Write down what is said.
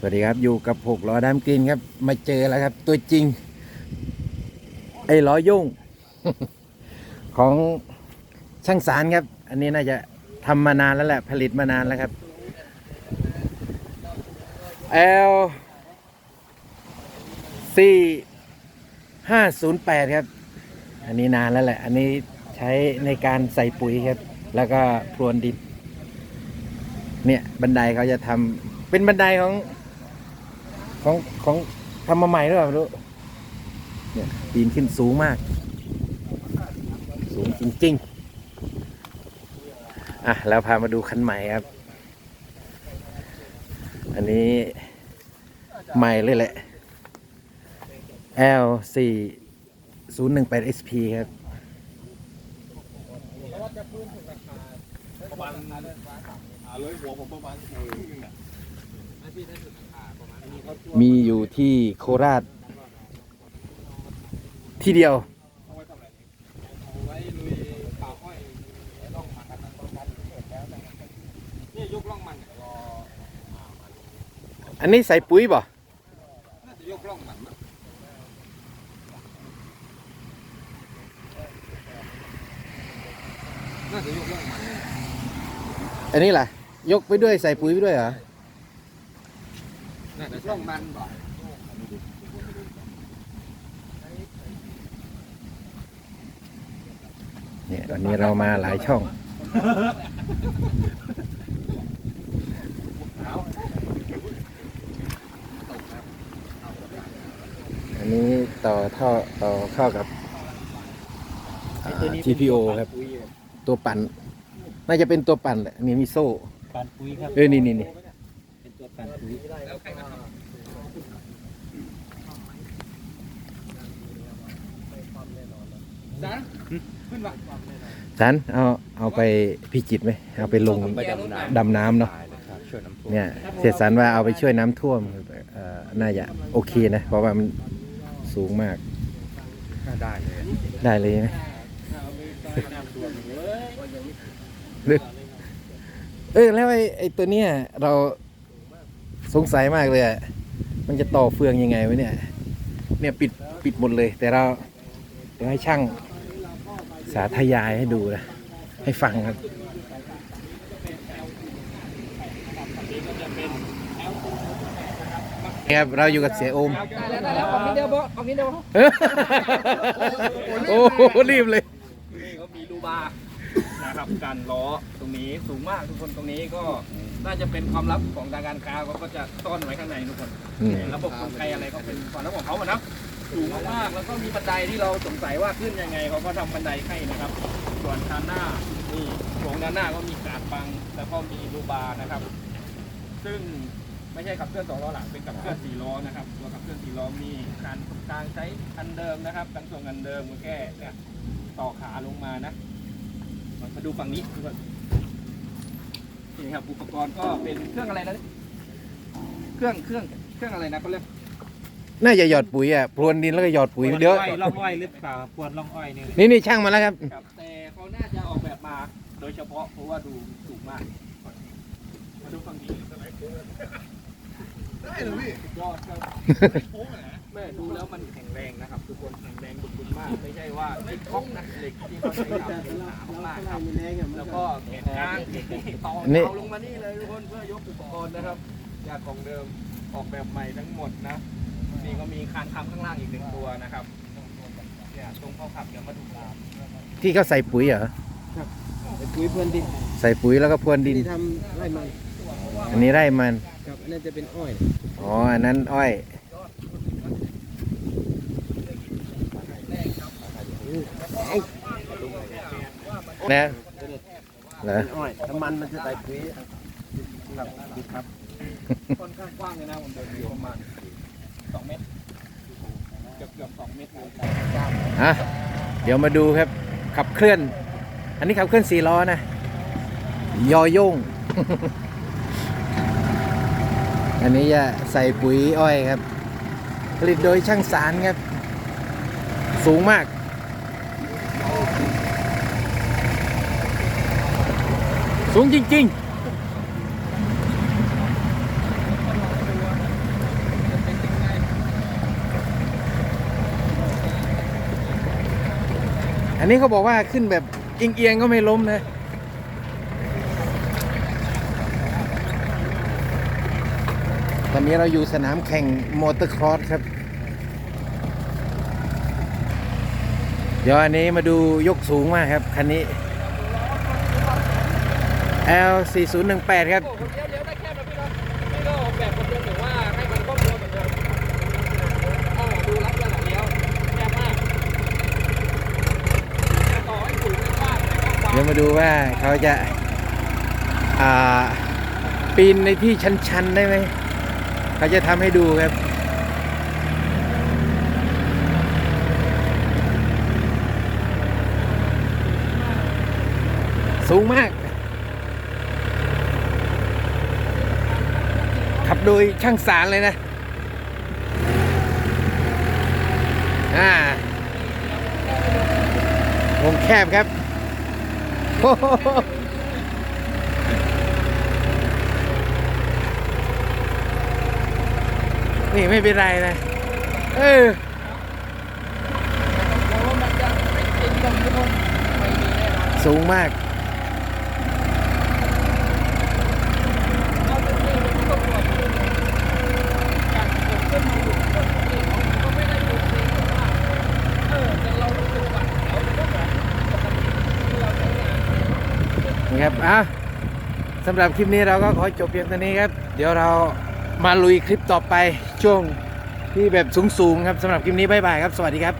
สวัสดีครับอยู่กับหกล้อดำกรีนครับ มาเจอแล้วครับ ตัวจริง ไอ้ล้อยุ่ง ของช่างสารครับ อันนี้น่าจะทำมานานแล้วแหละ ผลิตมานานแล้วครับ L 4 508ครับ อันนี้นานแล้วแหละ อันนี้ใช้ในการใส่ปุ๋ยครับ แล้วก็พรวนดินเนี่ยบันไดเขาจะทำเป็นบันไดของ ของของทำมาใหม่หรือเปล่าไม่รู้เนี่ยปีนขึ้นสูงมาก สูงจริงๆ อะแล้วพามาดูคันใหม่ครับ อันนี้ใหม่เลยแหละ L 4 0 1 8 SP ครับประมาณหาร้อยหัวผมประมาณครึ่งหนึงอะ มีอยู่ที่โคราช ที่เดียว อันนี้ใส่ปุ๋ยบ่อันนี้แหละยกไปด้วยใส่ปุ๋ยไปด้วยเหรอ ร่องมันบ่เนี่ยวันนี้เรามาหลายช่อง อันนี้ต่อท่อต่อเข้ากับอ่า TPO ครับ ตัวปั่น น่าจะเป็นตัวปั่นแหละอันนี้มีโซ่ปานปุ๋ยครับ เออนี่นี่นี่ เป็นตัวปานปุ๋ยจ้าขึ้นว่ะสันเอาเอาไปพิจิตรไหมเอาไปลงไปดำน้ำดำน้ำเนาะช่วยน้ำท่วมเนี่ยเสียสันว่าเอาไปช่วยน้ำท่วมเอ่อน่าจะโอเคนะ เพราะว่ามันสูงมากน่าได้เลยได้เลยไหมเออแล้วไอ้ไอ้ตัวเนี้ยเรา สงสัยมากเลยอะมันจะต่อเฟืองยังไงวะเนี่ย เนี่ยปิดปิดหมดเลย แต่เราเดี๋ยวให้ช่างสาธยายให้ดูนะ ให้ฟังครับนี่ครับเราอยู่กับเสียโอมได้แล้วได้แล้วออกนิดเดียวบอออกนิดเดียวโอ้โหรีบเลยนี่เขามีรูบาร์นะครับการล้อตรงนี้สูงมากทุกคนตรงนี้ก็ น่าจะเป็นความลับของทางการค้าเขาก็จะซ่อนไว้ข้างในทุกคนอืม ระบบกลไกอะไรก็เป็นความลับของเขาอะนะสูงมากๆแล้วก็มีบันไดที่เราสงสัยว่าขึ้นยังไงเขาก็ทำบันไดให้นะครับ ส่วนด้านหน้านี่โครงด้านหน้าก็มีการบังแล้วก็มีรูบาร์นะครับ ซึ่งไม่ใช่ขับเคลื่อนสองล้อหลังเป็นขับเคลื่อนสี่ล้อนะครับตัวขับเคลื่อนสี่ล้อมีการตรงกลางใช้อันเดิมนะครับกันส่งอันเดิมก็แค่เนี่ยต่อขาลงมานะมาดูฝั่งนี้ดูก่อน นี่ครับอุปกรณ์ก็เป็นเครื่องอะไรนะเครื่องเครื่องเครื่องอะไรนะเขาเรียกน่าจะหยอดปุ๋ยอะพรวนดินแล้วก็หยอดปุ๋ยเดี๋ยวอ้อยล่องอ้อยหรือเปล่าพวนล่องอ้อยนี่แหละนี่นี่ช่างมาแล้วครับ ครับ แต่เขาน่าจะออกแบบมาโดยเฉพาะเพราะว่าดูสูงมาก มาดูฝั่งนี้ ได้เลยพี่ยอดครับแม่ดูแล้วมันแข็งแรงนะครับ ทุกคนแข็งแรงดุดๆมาก ไม่ใช่ว่าเหล็กท็อกนะเหล็กที่เขาใช้ทำเป็นหนามากๆครับแล้วก็แขนกลางต่อนี่เตาลงมานี่เลยทุกคนเพื่อยกอุปกรณ์นะครับจากของเดิมออกแบบใหม่ทั้งหมดนะนี่ก็มีคานคำข้างล่างอีกหนึ่งตัวนะครับเนี่ยตรงเข้าขับเดี๋ยวมาดูตามที่เขาใส่ปุ๋ยเหรอเป็นปุ๋ยพรวนดิน ใส่ปุ๋ยแล้วก็พรวนดินที่ทำไร่มัน อันนี้ไร่มัน ครับอันนั้นจะเป็นอ้อยอ๋อ อันนั้นอ้อย นะเหรออ้อยน้ำมันมันจะใส่ปุ๋ยครับครับค่อนข้างกว้างเลยนะผมเดินอยู่ประมาณสองเมตรเกือบเกือบสองเมตรเลยอะ เดี๋ยวมาดูครับ ขับเคลื่อน อันนี้ขับเคลื่อนสี่ล้อนะ ยอโย่ง อันนี้จะใส่ปุ๋ยอ้อยครับ ผลิตโดยช่างสารครับ สูงมาก สูงจริง ๆอันนี้เขาบอกว่าขึ้นแบบเอียงๆก็ไม่ล้มนะ อนนี้เราอยู่สนามแข่งมอเตอร์ครอสครับ เดี๋ยวอันนี้มาดูยกสูงมากครับ คันนี้ L 4 0 1 8ครับเดี๋ยวมาดูว่าเขาจะปีนในที่ชัน ๆ ได้ไหม เขาจะทำให้ดูครับสูงมาก ขับโดยช่างสารเลยนะ อ่าวงแคบครับโอ้โห นี่ไม่เป็นไรนะ เออสูงมาก ครับอะสำหรับคลิปนี้เราก็ขอจบเพียงเท่านี้ครับ เดี๋ยวเรา มาลุยคลิปต่อไปช่วงที่แบบสูงๆครับสำหรับคลิปนี้บ๊ายบายครับ สวัสดีครับ